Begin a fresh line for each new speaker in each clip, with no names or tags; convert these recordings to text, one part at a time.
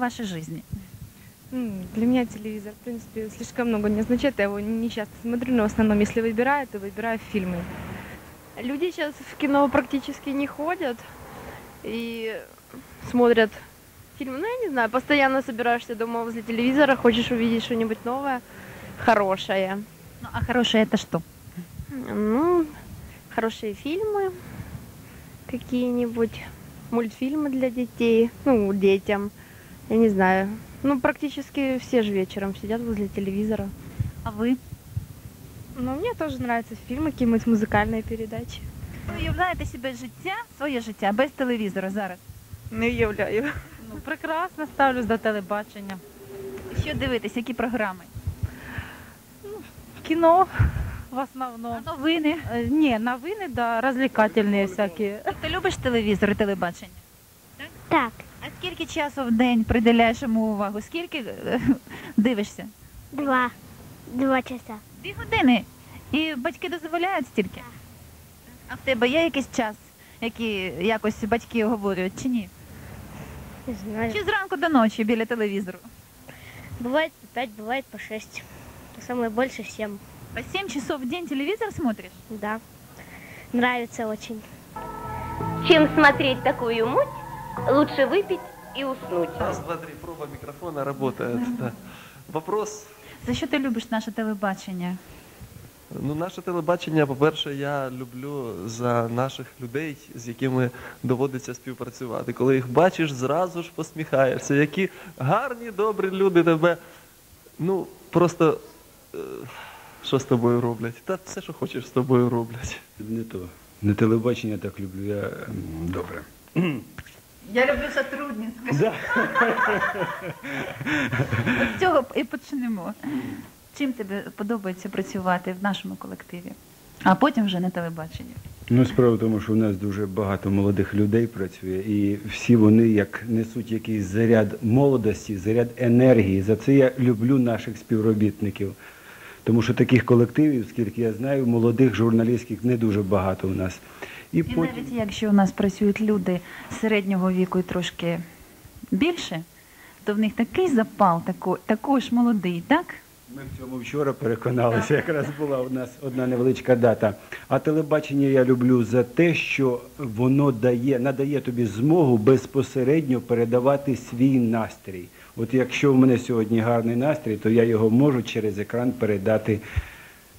вашей жизни?
Для меня телевизор, в принципе, слишком много не означает. Я его не часто смотрю, но в основном, если выбираю, то выбираю фильмы.
Люди сейчас в кино практически не ходят и смотрят фильмы. Ну, я не знаю, постоянно собираешься дома возле телевизора, хочешь увидеть что-нибудь новое, хорошее.
Ну, а хорошее это что?
Ну, хорошие фильмы, какие-нибудь мультфильмы для детей, ну, детям, я не знаю. Ну, практически все же вечером сидят возле телевизора.
А ви?
Но мне тоже нравятся фильмы, какие-нибудь музыкальные передачи.
Ви уявляєте себе життя, своє життя без телевізора зараз?
Не уявляю.
Ну, прекрасно ставлюсь до телебачення.
Що дивитесь, які програми?
Кино в основном.
А новини?
Э, Не, новини, да, развлекательные всякие.
Ти любиш телевізор і телебачення?
Так,
А скільки часу в день приділяєш йому увагу? Скільки е, дивишся?
два. Два часа.
Дві години. І батьки дозволяють стільки? А в тебе є якийсь час, який якось батьки оговорюють чи ні?
Не знаю.
Чи зранку до ночі біля телевізору?
Бывает по пять, бывает по шесть. Самое больше семь.
По 7 часов в день телевизор смотришь?
Да. Нравится очень.
Чем смотреть такую муть, лучше выпить и уснуть.
Раз, два, три, проба микрофона работает. Да. Вопрос.
За що ти любиш наше телебачення?
Ну, наше телебачення, по-перше, я люблю за наших людей, з якими доводиться співпрацювати. Коли їх бачиш, зразу ж посміхаєшся. Які гарні, добрі люди тебе. Ну, просто е, що з тобою роблять? Та все, що хочеш, з тобою роблять.
Не то. Не телебачення так люблю. Я добре.
Я люблю сотрудництво. З цього і почнемо. Чим тобі подобається працювати в нашому колективі? А потім вже на телебаченні.
Ну, справа в тому, що в нас дуже багато молодих людей працює, і всі вони як несуть якийсь заряд молодості, заряд енергії. За це я люблю наших співробітників. Тому що таких колективів, скільки я знаю, молодих журналістських не дуже багато у нас. І
І
потім
навіть якщо у нас працюють люди середнього віку і трошки більше, то в них такий запал, тако- також молодий, так?
Ми в цьому вчора переконалися, якраз була у нас одна невеличка дата. А телебачення я люблю за те, що воно дає, надає тобі змогу безпосередньо передавати свій настрій. От якщо в мене сьогодні гарний настрій, то я його можу через екран передати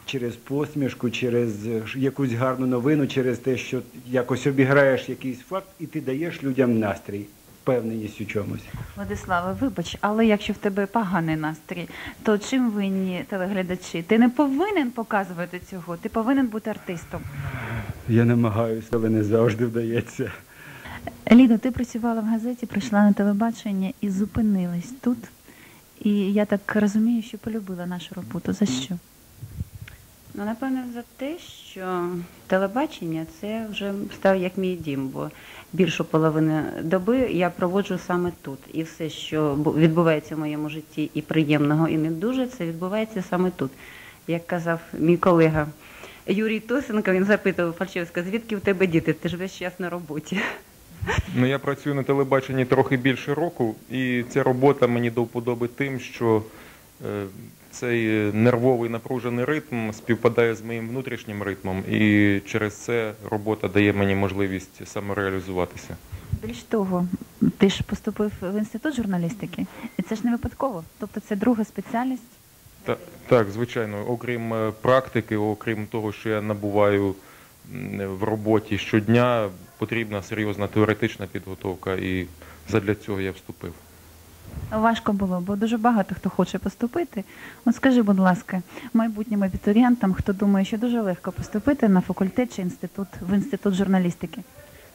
через посмішку, через е, якусь гарну новину, через те, що якось обіграєш якийсь факт, і ти даєш людям настрій, впевненість у чомусь.
Владиславе, вибач, але якщо в тебе поганий настрій, то чим винні телеглядачі? Ти не повинен показувати цього, ти повинен бути артистом.
Я намагаюся, але не завжди вдається.
Лідо, ти працювала в газеті, прийшла на телебачення і зупинилась тут. І я так розумію, що полюбила нашу роботу. За що?
Ну, напевно, за те, що телебачення це вже став як мій дім, бо більшу половину доби я проводжу саме тут. І все, що відбувається в моєму житті і приємного, і не дуже, це відбувається саме тут. Як казав мій колега Юрій Тосенко, він запитував Фальшевська, звідки в тебе діти? Ти ж весь час на роботі.
Ну, я працюю на телебаченні трохи більше року, і ця робота мені до вподоби тим, що е, цей нервовий напружений ритм співпадає з моїм внутрішнім ритмом, і через це робота дає мені можливість самореалізуватися.
Більш того, ти ж поступив в інститут журналістики, і це ж не випадково. Тобто це друга спеціальність.
Та, так, звичайно, окрім е, практики, окрім того, що я набуваю в роботі щодня, потрібна серйозна теоретична підготовка, і задля цього я вступив.
Важко було, бо дуже багато хто хоче поступити. От скажи, будь ласка, майбутнім абітурієнтам, хто думає, що дуже легко поступити на факультет чи інститут в інститут журналістики.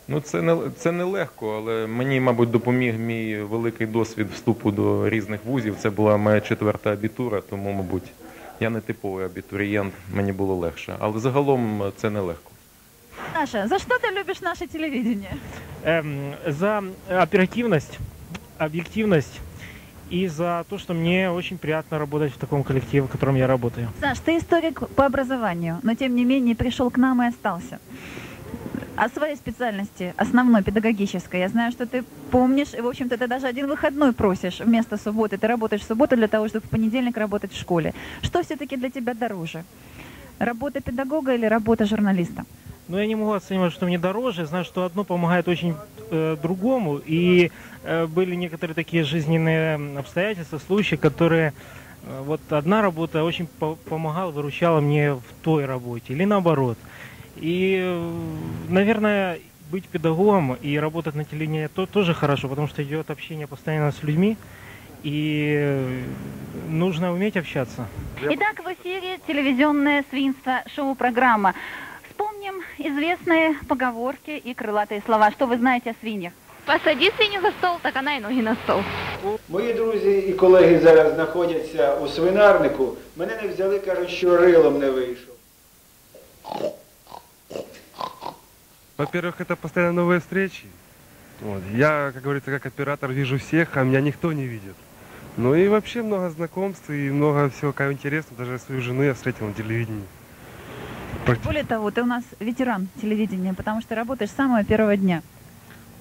Ну, це не це не легко, але мені, мабуть, допоміг мій великий досвід вступу до різних вузів. Це була моя четверта абітура, тому, мабуть, я не типовий абітурієнт, мені було легше. Але загалом це не легко.
Саша, за що ти любиш наше телевидение?
Эм, за оперативность, объективность и за то, что мне очень приятно работать в таком коллективе, в котором я работаю.
Саш, ты историк по образованию, но тем не менее пришел к нам и остался. О своей специальности, основной, педагогической. Я знаю, что ты помнишь, и, в общем-то, ты даже один выходной просишь вместо субботы. Ты работаешь в субботу для того, чтобы в понедельник работать в школе. Что все-таки для тебя дороже? Работа педагога или работа журналиста?
Но я не могу оценивать, что мне дороже. Знаю, что одно помогает очень э, другому. И э, были некоторые такие жизненные обстоятельства, случаи, которые э, вот одна работа очень по- помогала, выручала мне в той работе, или наоборот. И, э, наверное, быть педагогом и работать на телевидении то, тоже хорошо, потому что идет общение постоянно с людьми, и э, нужно уметь общаться.
Итак, в эфире телевизионное свинство, шоу-программа. Вспомним известные поговорки и крылатые слова. Что вы знаете о свиньях?
Посади свинью за стол, так она и ноги на стол.
Мої друзі і колеги зараз знаходяться у свинарнику. Мене не взяли, кажуть, що рилом не вийшов.
Во-первых, это постоянно новые встречи. Вот. Я, как говорится, как оператор вижу всех, а меня никто не видит. Ну и вообще много знакомств и много всего кого интересного. Даже свою жену я встретил на телевидении.
Более того, ты у нас ветеран телевидения, потому что работаешь с самого первого дня.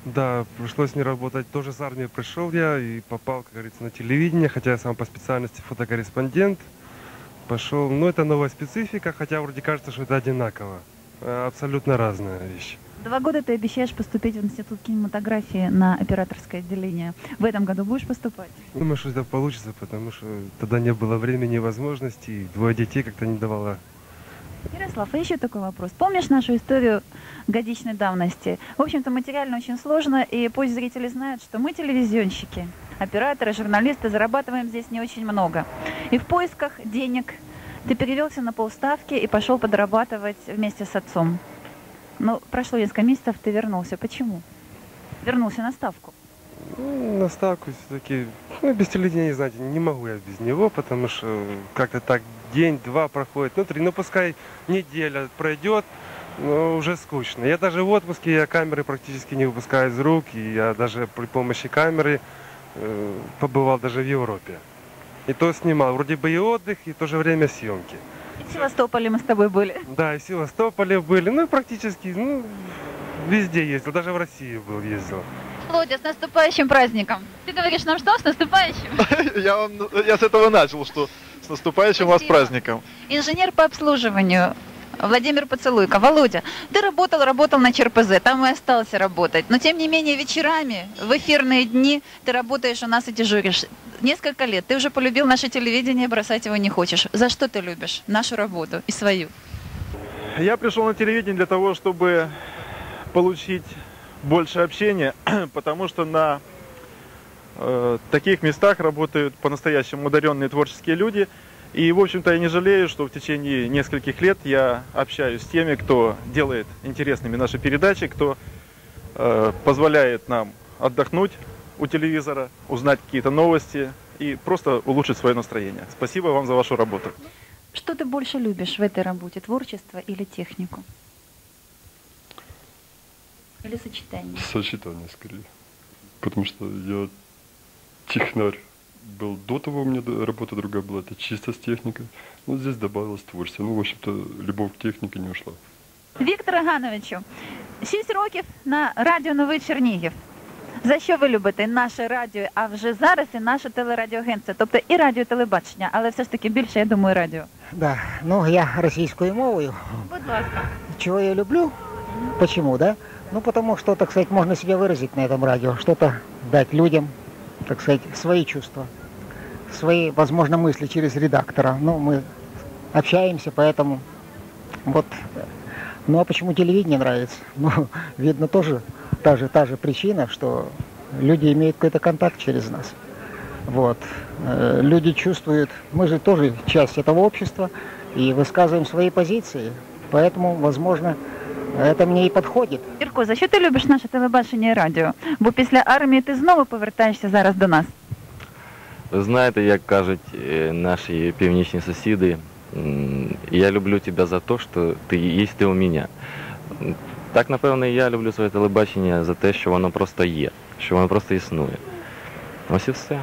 Да, пришлось мне работать. Тоже с армии пришел я и попал, как говорится, на телевидение, хотя я сам по специальности фотокорреспондент. Пошел, ну это новая специфика, хотя вроде кажется, что это одинаково. А, Абсолютно разная вещь.
Два года ты обещаешь поступить в Институт кинематографии на операторское отделение. В этом году будешь поступать?
Думаю, что это получится, потому что тогда не было времени и возможностей. Двое детей как-то не давало
Ярослав, а еще такой вопрос. Помнишь нашу историю годичной давности? В общем-то, материально очень сложно, и пусть зрители знают, что мы телевизионщики, операторы, журналисты, зарабатываем здесь не очень много. И в поисках денег ты перевелся на полставки и пошел подрабатывать вместе с отцом. Ну, прошло несколько месяцев, ты вернулся. Почему? Вернулся на ставку.
Ну, на ставку все-таки, ну, без телевидения, знаете, не могу я без него, потому что как-то так день-два проходит, ну, три, ну, пускай неделя пройдет, но уже скучно. Я даже в отпуске, я камеры практически не выпускаю из рук, и я даже при помощи камеры э, побывал даже в Европе. И то снимал, вроде бы и отдых, и в то же время съемки.
И в Севастополе мы с тобой были.
Да, и в Севастополе были, ну, практически, ну, везде ездил, даже в Россию был, ездил.
Володя, с наступающим праздником. Ты говоришь нам что? С наступающим?
Я, вам, я с этого начал, что с наступающим вас праздником.
Инженер по обслуживанию Владимир Поцелуйко. Володя, ты работал, работал на ЧРПЗ, там и остался работать. Но тем не менее вечерами, в эфирные дни ты работаешь у нас и дежуришь. Несколько лет ты уже полюбил наше телевидение, бросать его не хочешь. За что ты любишь нашу работу и свою?
Я пришел на телевидение для того, чтобы получить больше общения, потому что на э, таких местах работают по-настоящему одаренные творческие люди. И, в общем-то, я не жалею, что в течение нескольких лет я общаюсь с теми, кто делает интересными наши передачи, кто э, позволяет нам отдохнуть у телевизора, узнать какие-то новости и просто улучшить свое настроение. Спасибо вам за вашу работу.
Что ты больше любишь в этой работе, творчество или технику? Или сочетание?
Сочетание скорее. Потому что я технарь был до того, у меня д- работа другая была, это чисто с техникой. Ну, здесь добавилось творчество. Ну, в общем-то, любовь к технике не ушла.
Віктор Гановичу, 6 років на радіо Новий Чернігів. За що ви любите наше радіо, а вже зараз і наше телерадіоагентство, тобто і радіо, і телебачення, але все ж таки більше, я думаю, радіо.
Да, ну я російською мовою.
Будь ласка.
Чего я люблю? Почему, да? Ну, потому что, так сказать, можно себя выразить на этом радио, что-то дать людям, так сказать, свои чувства, свои, возможно, мысли через редактора. Ну, мы общаемся, поэтому вот. Ну, а почему телевидение нравится? Ну, видно, тоже та же, та же причина, что люди имеют какой-то контакт через нас. Вот. Э, Люди чувствуют, мы же тоже часть этого общества и высказываем свои позиции, поэтому, возможно, это мне и подходит.
Ірко, за що ти любиш наше телебачення і радіо? Бо після армії ти знову повертаєшся зараз до нас.
Ви знаєте, як кажуть е, наші північні сусіди, я люблю тебе за те, що ти є ти у мене. Так, напевно, і я люблю своє телебачення за те, що воно просто є, що воно просто існує. Ось і все.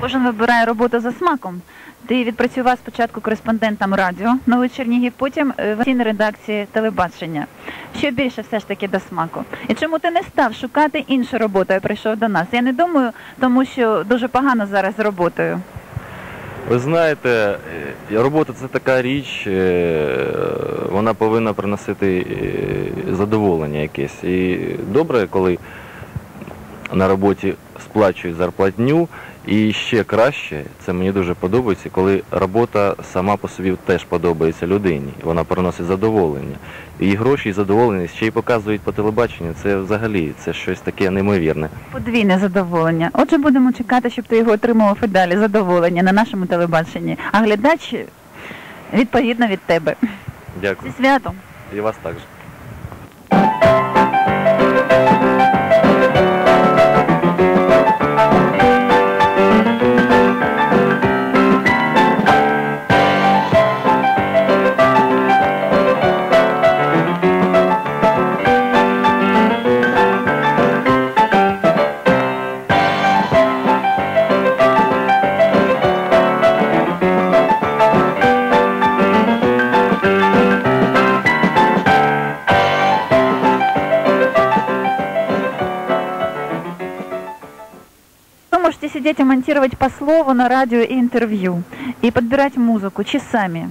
Кожен вибирає роботу за смаком. Ти відпрацював спочатку кореспондентом радіо Новий Чернігів, потім е, в офіційній редакції телебачення. Що більше все ж таки до смаку? І чому ти не став шукати іншу роботу і прийшов до нас? Я не думаю, тому що дуже погано зараз з роботою.
Ви знаєте, е, робота це така річ, е, вона повинна приносити задоволення якесь. І добре, коли на роботі сплачують зарплатню, і ще краще, це мені дуже подобається, коли робота сама по собі теж подобається людині. Вона приносить задоволення. І гроші, і задоволення ще й показують по телебаченню. Це взагалі це щось таке неймовірне.
Подвійне задоволення. Отже, будемо чекати, щоб ти його отримував і далі задоволення на нашому телебаченні. А глядач відповідно від тебе.
Дякую.
Зі святом.
І вас також.
И монтировать по слову на радио и интервью, и подбирать музыку часами.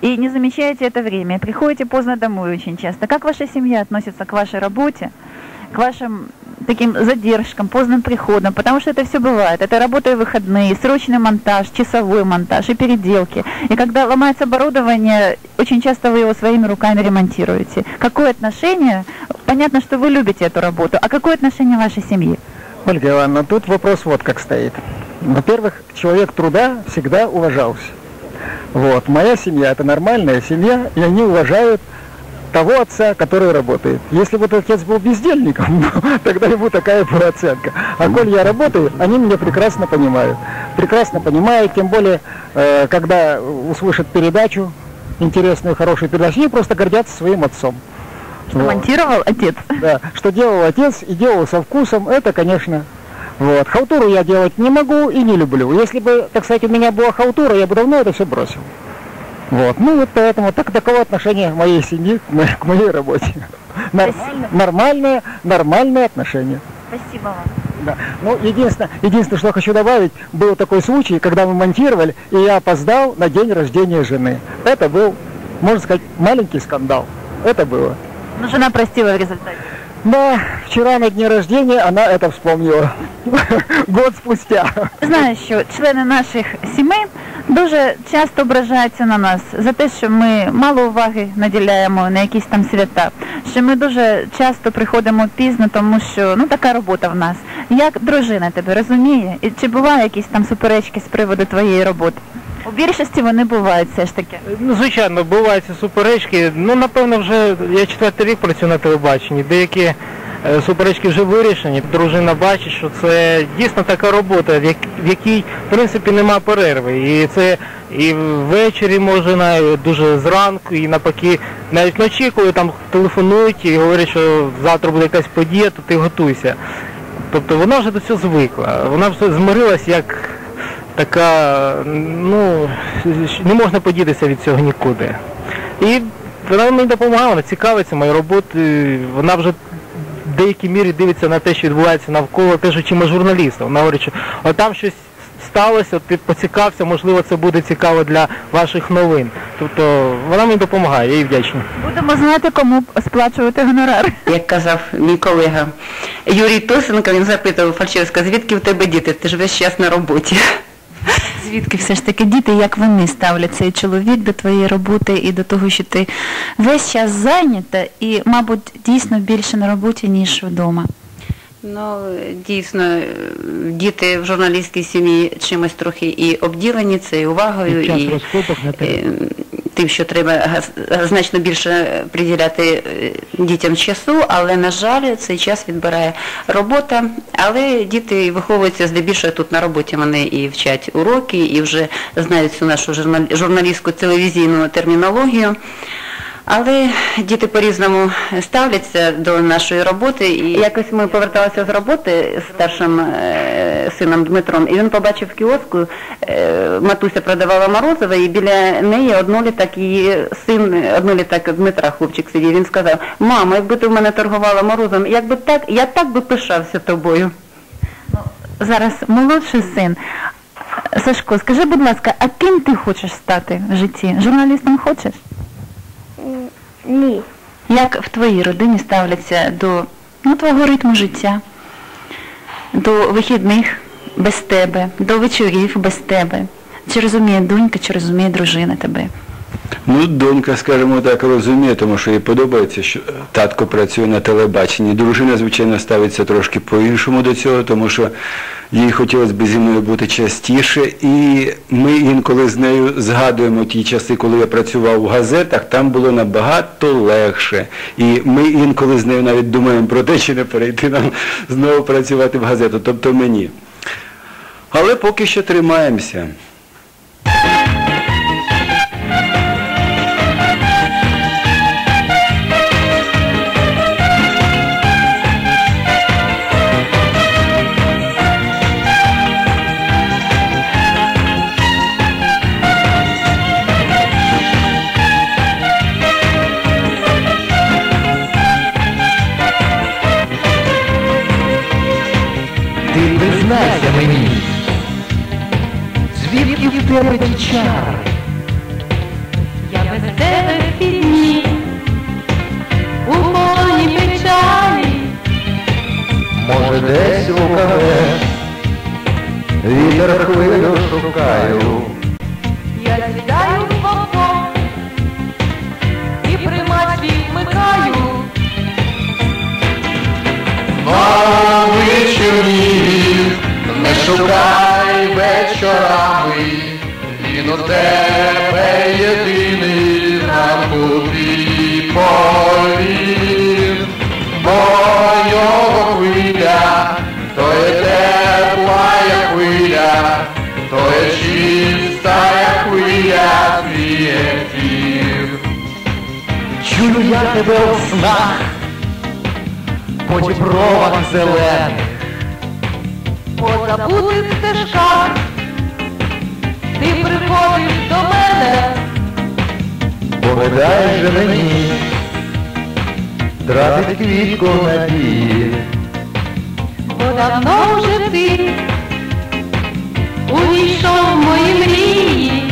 И не замечаете это время, и приходите поздно домой очень часто. Как ваша семья относится к вашей работе, к вашим таким задержкам, поздним приходам? Потому что это все бывает. Это работа и выходные, срочный монтаж, часовой монтаж и переделки. И когда ломается оборудование, очень часто вы его своими руками ремонтируете. Какое отношение? Понятно, что вы любите эту работу. А какое отношение вашей семьи?
Ольга Ивановна, тут вопрос вот как стоит. Во-первых, человек труда всегда уважался. Вот. Моя семья – это нормальная семья, и они уважают того отца, который работает. Если вот отец был бездельником, тогда ему такая была оценка. А коль я работаю, они меня прекрасно понимают. Прекрасно понимают, тем более, э, когда услышат передачу, интересную, хорошую передачу, они просто гордятся своим отцом.
Что монтировал отец?
Да, что делал отец и делал со вкусом, это, конечно, вот. Халтуру я делать не могу и не люблю. Если бы, так сказать, у меня была халтура, я бы давно это все бросил. Вот. Ну вот поэтому так, таково отношение моей семьи к моей, к моей работе. Нормально, нормальное, нормальное отношение.
Спасибо вам.
Да. Ну, единственное, единственное, что хочу добавить, был такой случай, когда мы монтировали, и я опоздал на день рождения жены. Это был, можно сказать, маленький скандал. Это было.
Ну, жена простила в результате.
Да, вчера на дне рождения она это вспомнила. Год спустя.
Знаю, що члени наших сімей дуже часто ображаються на нас за те, що ми мало уваги наділяємо на якісь там свята, що ми дуже часто приходимо пізно, тому що ну така робота в нас. Як дружина тебе розуміє? І чи бувають якісь там суперечки з приводу твоєї роботи? У більшості вони бувають все ж таки.
Ну, звичайно, бувають суперечки. Ну, напевно, вже я четвертий рік працюю на телебаченні. Деякі е, суперечки вже вирішені. Дружина бачить, що це дійсно така робота, в, як, в якій, в принципі, нема перерви. І це і ввечері може навіть дуже зранку, і навпаки, навіть вночі, коли там телефонують і говорять, що завтра буде якась подія, то ти готуйся. Тобто вона вже до цього звикла. Вона вже змирилась як така, ну, не можна подітися від цього нікуди. І вона мені допомагає, вона цікавиться моєю роботою, вона вже в деякій мірі дивиться на те, що відбувається навколо, теж очима журналіста. Вона говорить, що от там щось сталося, от ти поцікався, можливо, це буде цікаво для ваших новин. Тобто вона мені допомагає, я їй вдячний.
Будемо знати, кому сплачувати гонорар.
Як казав мій колега Юрій Тосенко, він запитував Фальчевська, звідки в тебе діти? Ти ж весь час на роботі.
Звідки все ж таки діти, як вони ставлять цей чоловік до твоєї роботи і до того, що ти весь час зайнята і, мабуть, дійсно більше на роботі, ніж вдома?
Ну, дійсно, е, діти в журналістській сім'ї чимось трохи і обділені, це і увагою, і
те.
е, тим, що треба значно більше приділяти е, дітям часу, але, на жаль, цей час відбирає робота. Але діти виховуються здебільшого тут на роботі, вони і вчать уроки, і вже знають цю нашу журнал- журналістську телевізійну термінологію. Але діти по-різному ставляться до нашої роботи. І якось ми поверталися з роботи з старшим е, сином Дмитром, і він побачив в кіоску, е, матуся продавала морозиво, і біля неї однолітак її син, однолітак Дмитра, хлопчик сидів. Він сказав: Мамо, якби ти в мене торгувала морозом, якби так, я так би пишався тобою.
Зараз молодший син. Сашко, скажи, будь ласка, а ким ти хочеш стати в житті? Журналістом хочеш?
Ні.
Як в твоїй родині ставляться до ну, твого ритму життя, до вихідних без тебе, до вечорів без тебе? Чи розуміє донька, чи розуміє дружина тебе?
Ну, донька, скажімо так, розуміє, тому що їй подобається, що татко працює на телебаченні. Дружина, звичайно, ставиться трошки по-іншому до цього, тому що їй хотілося б зі мною бути частіше. І ми інколи з нею згадуємо ті часи, коли я працював в газетах, там було набагато легше. І ми інколи з нею навіть думаємо про те, чи не перейти нам знову працювати в газету, тобто мені. Але поки що тримаємося.
Признайся мені, звідки в тебе ті чари?
Я без тебе в пітьмі, у полоні печалі.
Може десь у кафе, вітер хвилю шукаю.
Я сідаю в окно і приймач відмикаю.
Не шукай вечорами, він у тебе єдиний ранку твій повір, бо його хвиля, то є тепла хвиля, то є чиста як хвиля твій. Чую я тебе у снах, по дібровах зелених.
По забутих стежках ти приходиш до мене.
Поведай же мені, тратить квітку надії.
Бо давно вже ти увійшов в мої мрії.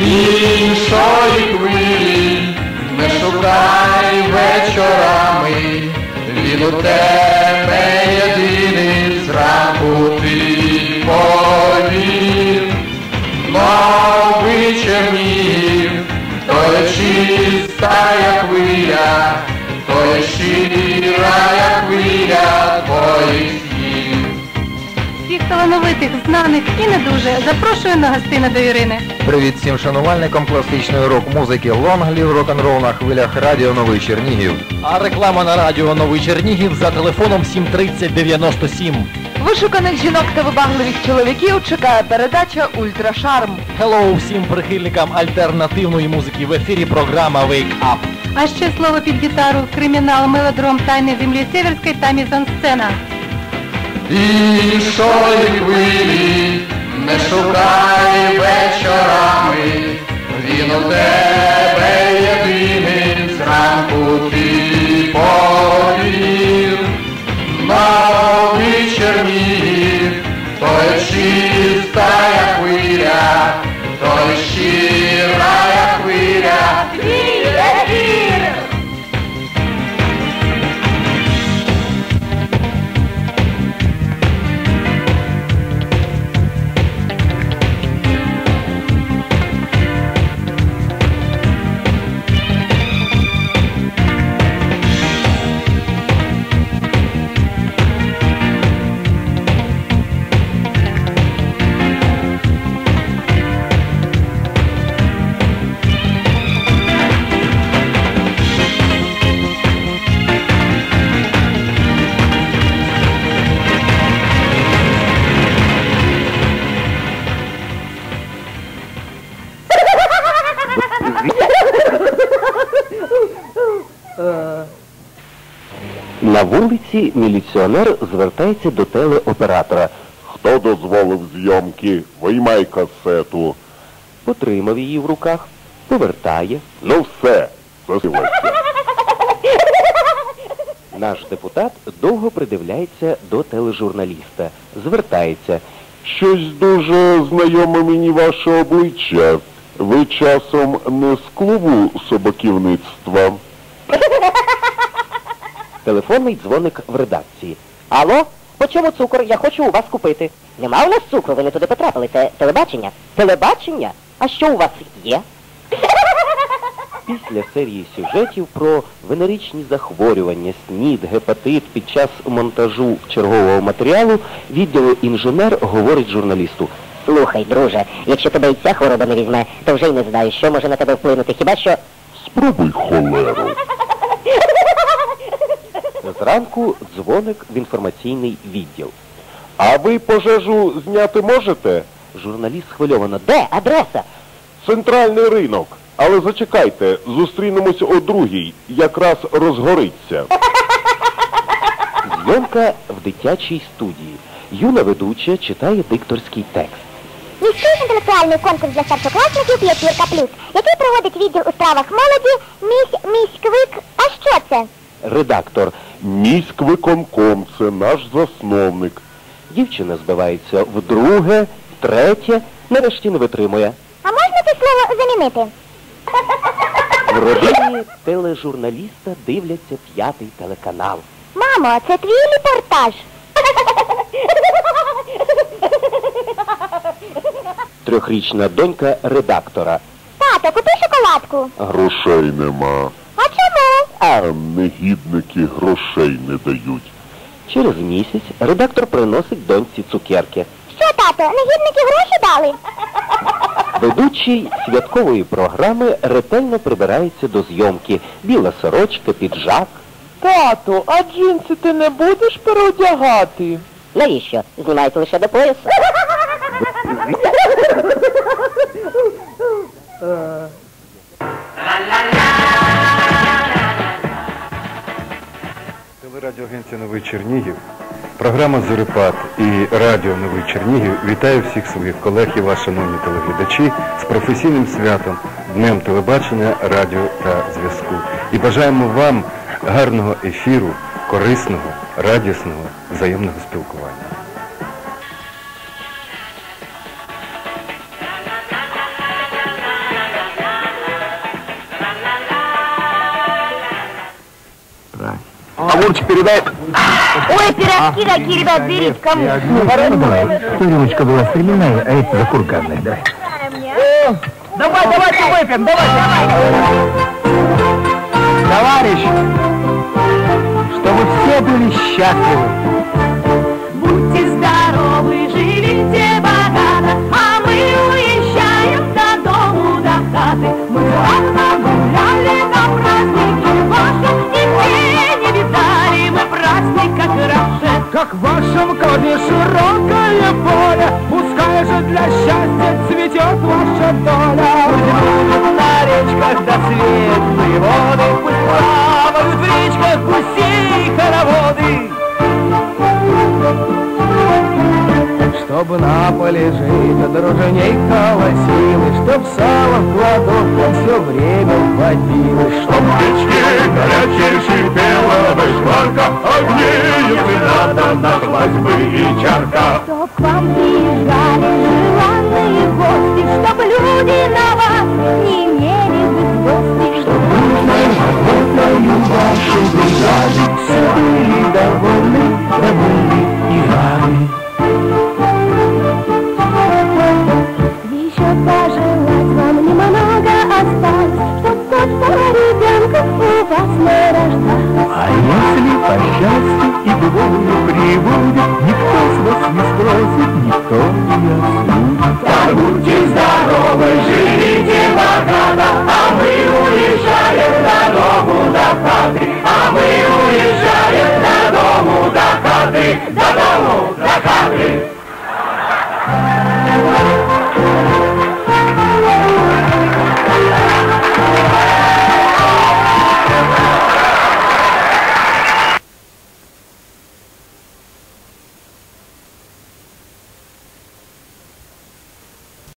Іншої хвилі не шукай вечорами, він у тебе єдиний
талановитих, знаних і не дуже запрошую на гостини до Ірини.
Привіт всім шанувальникам класичної рок-музики лонглів рок-н-рол на хвилях Радіо Новий Чернігів. А реклама на Радіо Новий Чернігів за телефоном 73097.
Вишуканих жінок та вибагливих чоловіків чекає передача Ультрашарм.
Hello всім прихильникам альтернативної музики в ефірі програма Wake Up.
А ще слово під гітару, кримінал, мелодром, тайни землі Северської та мізансцена.
Іншої хвилі не шукай вечорами,
На міліціонер звертається до телеоператора.
Хто дозволив зйомки? Виймай касету.
Потримав її в руках, повертає.
Ну все, засилася.
Наш депутат довго придивляється до тележурналіста, звертається.
Щось дуже знайоме мені ваше обличчя. Ви часом не з клубу собаківництва.
Телефонний дзвоник в редакції.
Алло? По чому цукор? Я хочу у вас купити. Нема у нас цукру, ви не туди потрапили. Це телебачення. Телебачення? А що у вас є?
Після серії сюжетів про венеричні захворювання, снід, гепатит під час монтажу чергового матеріалу відділу інженер говорить журналісту.
Слухай, друже, якщо тебе і ця хвороба не візьме, то вже й не знаю, що може на тебе вплинути. Хіба що.
Спробуй холеру.
Зранку дзвоник в інформаційний відділ.
А ви пожежу зняти можете?
Журналіст схвильовано.
Де? Адреса?
Центральний ринок. Але зачекайте, зустрінемось о другій, якраз розгориться.
Зйомка в дитячій студії. Юна ведуча читає дикторський текст.
Міський інтелектуальний конкурс для старшокласників «П'ятірка плюс», який проводить відділ у справах молоді місь міськвик. А що це?
Редактор.
Міськвиконком, це наш засновник.
Дівчина збивається вдруге, втретє, нарешті не витримує.
А можна це слово замінити?
В родині тележурналіста дивляться п'ятий телеканал.
Мамо, це твій репортаж.
Трьохрічна донька редактора.
Тато, купи шоколадку.
Грошей нема.
А чому?
А негідники грошей не дають.
Через місяць редактор приносить доньці цукерки.
Що, тато, негідники гроші дали?
Ведучий святкової програми ретельно прибирається до зйомки. Біла сорочка, піджак.
Тату, а джинси ти не будеш переодягати?
Навіщо? Знімають лише до пояса.
Телерадіоагенція Новий Чернігів, програма Зорепад і Радіо Новий Чернігів вітає всіх своїх колег і вас, шановні телеглядачі, з професійним святом, Днем телебачення, радіо та зв'язку. І бажаємо вам гарного ефіру, корисного, радісного, взаємного спілкування.
А Вурчик передает.
Ой, пирожки такие, ребят, берите кому.
Рюмочка была стреляная, а это за курганная, давай.
Давай, давайте выпьем, давай,
Товарищ, чтобы все были счастливы.
Как в вашем корне широкое поле, Пускай же для счастья цветет ваша доля. Чтобы на поле жить, дружней колосилось, Чтоб сало в кладовках все время водилось, Чтоб
Печки горячей шипела бы шкварка, Огнею надо нашлась бы и чарка.
Чтоб вам приезжали желанные гости, Чтоб люди на вас не имели бы злости, Чтоб
Работаю вашей бригаде, Все были довольны, довольны и рады.